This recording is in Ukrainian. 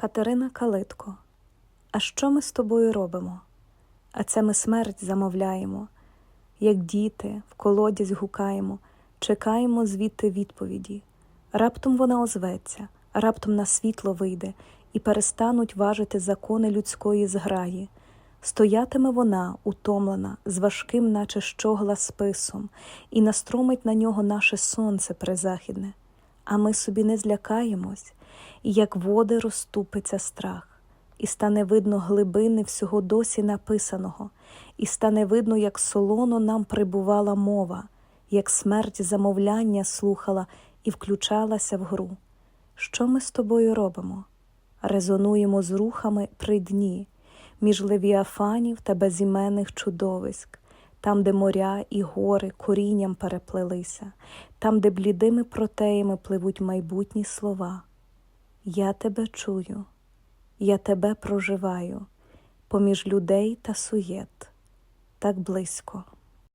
Катерина Калитко. А що ми з тобою робимо? А це ми смерть замовляємо, як діти в колодязь гукаємо, чекаємо звідти відповіді. Раптом вона озветься, раптом на світло вийде і перестануть важити закони людської зграї. Стоятиме вона, утомлена, з важким, наче щогла списом, і настромить на нього наше сонце призахідне. А ми собі не злякаємось, і як води розступиться страх, і стане видно глибини всього досі написаного, і стане видно, як солоно нам прибувала мова, як смерть замовляння слухала і включалася в гру. Що ми з тобою робимо? Резонуємо з рухами при дні, між левіафанів та безіменних чудовиськ, там, де моря і гори корінням переплелися, там, де блідими протеями пливуть майбутні слова. Я тебе чую, я тебе проживаю. Поміж людей та суєт, так близько.